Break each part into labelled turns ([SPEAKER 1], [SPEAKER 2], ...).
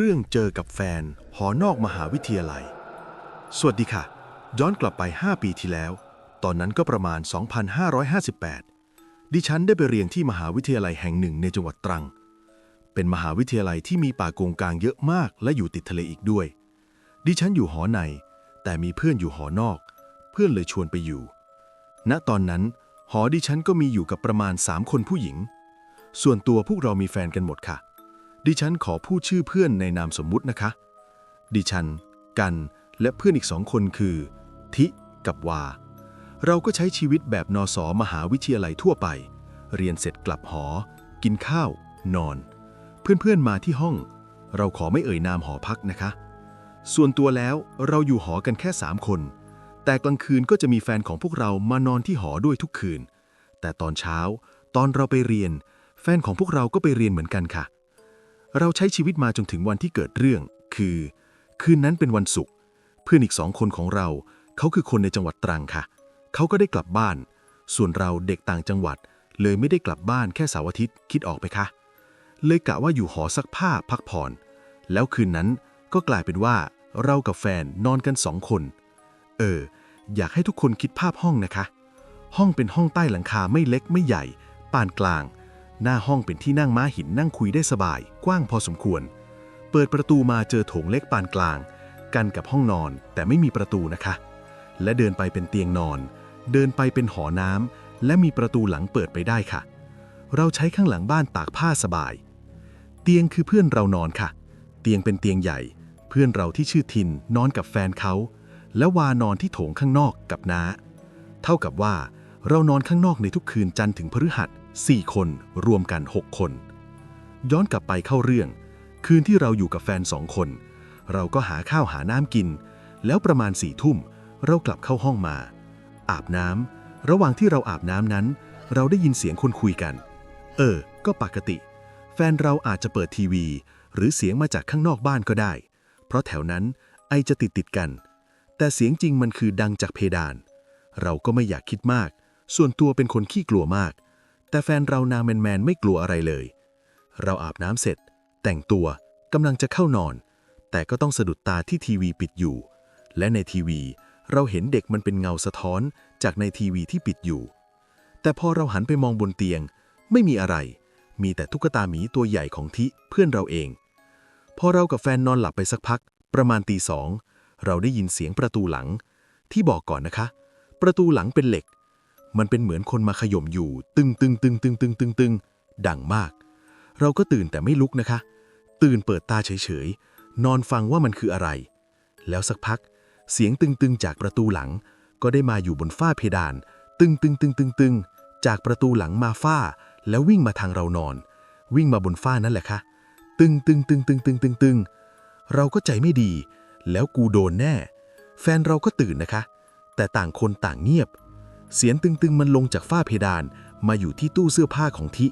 [SPEAKER 1] เรื่องเจอกับแฟน หอนอกมหาวิทยาลัย สวัสดีค่ะ ย้อนกลับไป 5 ปีที่แล้ว ตอนนั้นก็ประมาณ 2558 ดิฉันได้ไปเรียนที่มหาวิทยาลัยแห่งหนึ่งในจังหวัดตรัง เป็นมหาวิทยาลัยที่มีป่าโกงกางเยอะมากและอยู่ติดทะเลอีกด้วย ดิฉันอยู่หอใน แต่มีเพื่อนอยู่หอนอก เพื่อนเลยชวนไปอยู่ ณตอนนั้น หอดิฉันก็มีอยู่กับประมาณ 3 คนผู้หญิง ส่วนตัวพวกเรามีแฟนกันหมดค่ะ ดิฉันขอพูดชื่อเพื่อนในนามสมมุตินะคะ ดิฉัน กัน และเพื่อนอีกสองคนคือ ทิกับวา เราก็ใช้ชีวิตแบบนอสอมหาวิทยาลัยทั่วไป เรียนเสร็จกลับหอ กินข้าว นอน เพื่อนๆมาที่ห้อง เราขอไม่เอ่ยนามหอพักนะคะ ส่วนตัวแล้วเราอยู่หอกันแค่สามคน แต่กลางคืนก็จะมีแฟนของพวกเรามานอนที่หอด้วยทุกคืน แต่ตอนเช้า ตอนเราไปเรียน แฟนของพวกเราก็ไปเรียนเหมือนกันค่ะ เราใช้ชีวิตมาจนถึงวันที่เกิดเรื่อง คือ คืนนั้นเป็นวันศุกร์เพื่อนอีกสองคนของเรา เขาคือคนในจังหวัดตรังค่ะ เขาก็ได้กลับบ้าน ส่วนเราเด็กต่างจังหวัด เลยไม่ได้กลับบ้านแค่เสาร์อาทิตย์คิดออกไหมคะเลยกะว่าอยู่หอซักผ้าพักผ่อน แล้วคืนนั้นก็กลายเป็นว่า เรากับแฟนนอนกันสองคน เออ อยากให้ทุกคนคิดภาพห้องนะคะ ห้องเป็นห้องใต้หลังคาไม่เล็กไม่ใหญ่ ปานกลาง หน้าห้องเป็นที่นั่งม้าหินนั่งคุยได้สบาย กว้างพอสมควร เปิดประตูมาเจอโถงเล็กปานกลาง กันกับห้องนอนแต่ไม่มีประตูนะคะ และเดินไปเป็นเตียงนอน เดินไปเป็นหอน้ำและมีประตูหลังเปิดไปได้ค่ะ เราใช้ข้างหลังบ้านตากผ้าสบาย เตียงคือเพื่อนเรานอนค่ะ เตียงเป็นเตียงใหญ่ เพื่อนเราที่ชื่อทินนอนกับแฟนเขาและวานอนที่โถงข้างนอกกับน้า เท่ากับว่าเรานอนข้างนอกในทุกคืนจันทร์ถึงพฤหัส 4 คนรวมกัน 6 คน ย้อนกลับไปเข้าเรื่อง คืนที่เราอยู่กับแฟนสองคน เราก็หาข้าวหาน้ำกิน แล้วประมาณสี่ทุ่ม เรากลับเข้าห้องมา อาบน้ำระหว่างที่เราอาบน้ำนั้น เราได้ยินเสียงคนคุยกัน เออ ก็ปกติ แฟนเราอาจจะเปิดทีวี หรือเสียงมาจากข้างนอกบ้านก็ได้ เพราะแถวนั้นไอจะติดติดกัน แต่เสียงจริงมันคือดังจากเพดาน เราก็ไม่อยากคิดมาก ส่วนตัวเป็นคนขี้กลัวมาก แต่แฟนเรานางแมนแมนๆไม่กลัวอะไรเลย เราอาบน้ำเสร็จ แต่งตัวกำลังจะเข้านอน แต่ก็ต้องสะดุดตาที่ทีวีปิดอยู่ และในทีวีเราเห็นเด็กมันเป็นเงาสะท้อนจากในทีวีที่ปิดอยู่ แต่พอเราหันไปมองบนเตียง ไม่มีอะไร มีแต่ตุ๊กตาหมีตัวใหญ่ของทิเพื่อนเราเอง พอเรากับแฟนนอนหลับไปสักพัก ประมาณตีสองเราได้ยินเสียงประตูหลัง ที่บอกก่อนนะคะ ประตูหลังเป็นเหล็ก มันเป็นเหมือนคนมาขย่มอยู่ ตึงตึงตึงตึงตึงตึงตึงดังมาก เราก็ตื่นแต่ไม่ลุกนะคะ ตื่นเปิดตาเฉยๆ นอนฟังว่ามันคืออะไร แล้วสักพัก เสียงตึงๆจากประตูหลัง ก็ได้มาอยู่บนฝ้าเพดาน ตึงตึงตึงตึงตึงจากประตูหลังมาฝ้า แล้ววิ่งมาทางเรานอน วิ่งมาบนฝ้านั่นแหละค่ะตึงตึงตึงตึงตึงตึงตึงเราก็ใจไม่ดี แล้วกูโดนแน่ แฟนเราก็ตื่นนะคะ แต่ต่างคนต่างเงียบ เสียงตึงๆมันลงจากฝ้าเพดานมาอยู่ที่ตู้เสื้อผ้าของทิ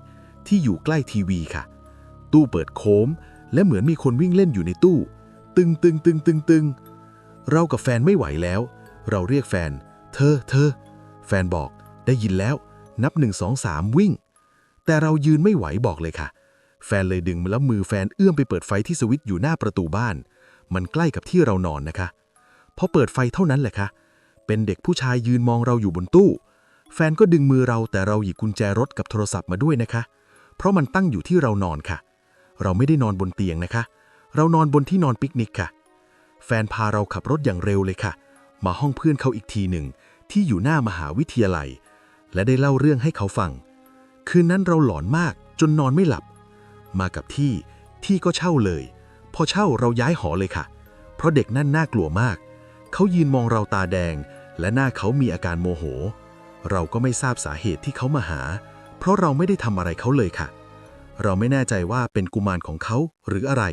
[SPEAKER 1] ที่อยู่ใกล้ทีวีค่ะ ตู้เปิดโค้ม และเหมือนมีคนวิ่งเล่นอยู่ในตู้ ตึงตึงตึงตึงตึงเรากับแฟนไม่ไหวแล้ว เราเรียกแฟน เธอเธอ แฟนบอกได้ยินแล้ว นับหนึ่งสองสามวิ่ง แต่เรายืนไม่ไหวบอกเลยค่ะ แฟนเลยดึงแล้วมือแฟนเอื้อมไปเปิดไฟที่สวิตช์อยู่หน้าประตูบ้าน มันใกล้กับที่เรานอนนะคะพอเปิดไฟเท่านั้นแหละค่ะ เป็นเด็กผู้ชายยืนมองเราอยู่บนตู้ แฟนก็ดึงมือเราแต่เราหยิบกุญแจรถกับโทรศัพท์มาด้วยนะคะ เพราะมันตั้งอยู่ที่เรานอนค่ะ เราไม่ได้นอนบนเตียงนะคะ เรานอนบนที่นอนปิกนิกค่ะ แฟนพาเราขับรถอย่างเร็วเลยค่ะ มาห้องเพื่อนเขาอีกทีหนึ่งที่อยู่หน้ามหาวิทยาลัย และได้เล่าเรื่องให้เขาฟัง คืนนั้นเราหลอนมากจนนอนไม่หลับ มากับที่ที่ก็เช่าเลย พอเช่าเราย้ายหอเลยค่ะ เพราะเด็กนั่นน่ากลัวมาก เขายืนมองเราตาแดง และหน้าเขามีอาการโมโห เราก็ไม่ทราบสาเหตุที่เขามาหา เพราะเราไม่ได้ทำอะไรเขาเลยค่ะ เราไม่แน่ใจว่าเป็นกุมารของเขาหรืออะไร